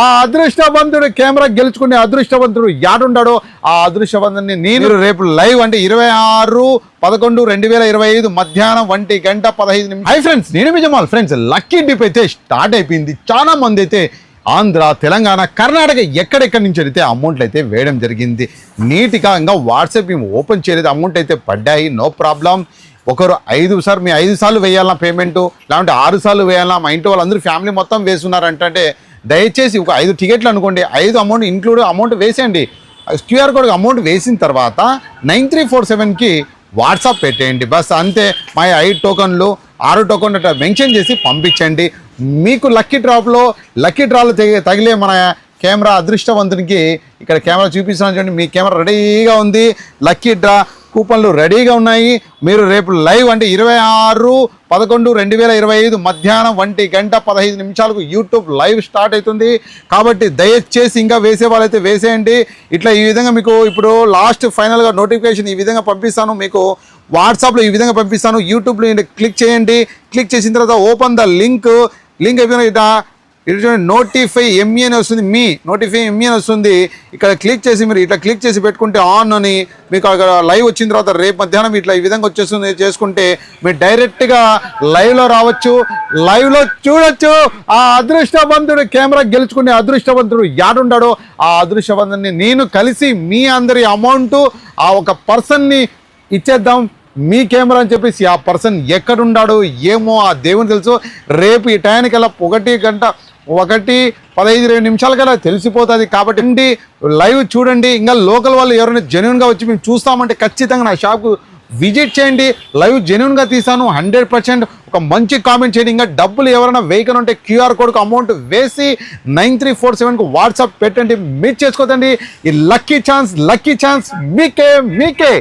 ఆ అదృష్టవంతుడు కెమెరా గెలుచుకునే అదృష్టవంతుడు యాడుండాడో ఆ అదృష్టవంతుని నేను రేపు లైవ్ అంటే ఇరవై ఆరు పదకొండు రెండు వేల ఇరవై ఐదు మధ్యాహ్నం ఒంటి గంట పదహైదు నిమిషం హై ఫ్రెండ్స్ నేను మీ జమాల్. ఫ్రెండ్స్ లక్కీ డిప్ అయితే స్టార్ట్ అయిపోయింది. చాలా మంది అయితే ఆంధ్ర తెలంగాణ కర్ణాటక ఎక్కడెక్కడి నుంచి అయితే అమౌంట్లు అయితే వేయడం జరిగింది. నీట్గా ఇంకా వాట్సాప్ మేము ఓపెన్ చేయలేదు. అమౌంట్ అయితే పడ్డాయి. No problem. ఒకరు ఐదు సార్ మీ ఐదు సార్లు వేయాలన్నా పేమెంట్ లేకుంటే ఆరు సార్లు వేయాలన్నా మా ఇంటి వాళ్ళందరూ ఫ్యామిలీ మొత్తం వేస్తున్నారు అంటే దయచేసి ఒక ఐదు టికెట్లు అనుకోండి. ఐదు అమౌంట్ ఇంక్లూడ్ అమౌంట్ వేసేయండి. క్యూఆర్ కోడ్ అమౌంట్ వేసిన తర్వాత నైన్ త్రీ ఫోర్ సెవెన్కి వాట్సాప్ పెట్టేయండి. బస్ అంతే. మా ఐదు టోకన్లు ఆరు టోకన్ అట్లా మెన్షన్ చేసి పంపించండి. మీకు లక్కీ డ్రాప్లో లక్కీ డ్రాలు తగిలే మన కెమెరా అదృష్టవంతునికి ఇక్కడ కెమెరా చూపిస్తున్నాను చూడండి. మీ కెమెరా రెడీగా ఉంది. లక్కీ డ్రా కూపన్లు రెడీగా ఉన్నాయి. మీరు రేపు లైవ్ అంటే ఇరవై ఆరు పదకొండు రెండు వేల ఇరవై ఐదు మధ్యాహ్నం ఒంటి గంట పదహైదు నిమిషాలకు యూట్యూబ్ లైవ్ స్టార్ట్ అవుతుంది. కాబట్టి దయచేసి ఇంకా వేసే వాళ్ళైతే వేసేయండి. ఇట్లా ఈ విధంగా మీకు ఇప్పుడు లాస్ట్ ఫైనల్గా నోటిఫికేషన్ ఈ విధంగా పంపిస్తాను. మీకు వాట్సాప్లో ఈ విధంగా పంపిస్తాను. యూట్యూబ్లో క్లిక్ చేయండి. క్లిక్ చేసిన తర్వాత ఓపెన్ ద లింక్. లింక్ అయిపోయిన ఇట్లా ఇటు చూడండి నోటిఫై ఎంఈ అని వస్తుంది. మీ నోటిఫై ఎంఈ అని వస్తుంది. ఇక్కడ క్లిక్ చేసి మీరు ఇట్లా క్లిక్ చేసి పెట్టుకుంటే ఆన్ అని మీకు అక్కడ లైవ్ వచ్చిన తర్వాత రేపు మధ్యాహ్నం ఇట్లా ఈ విధంగా వచ్చేస్తుంది చేసుకుంటే మీరు డైరెక్ట్గా లైవ్లో రావచ్చు. లైవ్లో చూడొచ్చు. ఆ అదృష్టవంతుడు కెమెరా గెలుచుకునే అదృష్టవంతుడు యాడుండాడో. ఆ అదృష్టవంతుడిని నేను కలిసి మీ అందరి అమౌంట్ ఆ ఒక పర్సన్ని ఇచ్చేద్దాం. మీ కెమెరా అని చెప్పేసి ఆ పర్సన్ ఎక్కడున్నాడు ఏమో ఆ దేవుని తెలుసు. రేపు ఈ టైంకల్లా ఒకటి గంట ఒకటి పదహైదు ఇరవై నిమిషాలకల్లా తెలిసిపోతుంది కాబట్టి అండి లైవ్ చూడండి. ఇంకా లోకల్ వాళ్ళు ఎవరైనా జెన్యున్గా వచ్చి మేము చూస్తామంటే ఖచ్చితంగా నా షాప్కు విజిట్ చేయండి. లైవ్ జెన్యున్గా తీసాను హండ్రెడ్ పర్సెంట్ ఒక మంచి కామెంట్ చేయండి. ఇంకా డబ్బులు ఎవరైనా వెహికల్ ఉంటే క్యూఆర్ కోడ్కు అమౌంట్ వేసి నైన్ త్రీ ఫోర్ సెవెన్కు వాట్సాప్ పెట్టండి. మీట్ చేసుకోదండి ఈ లక్కీ ఛాన్స్ లక్కీ ఛాన్స్ మీకే మీకే.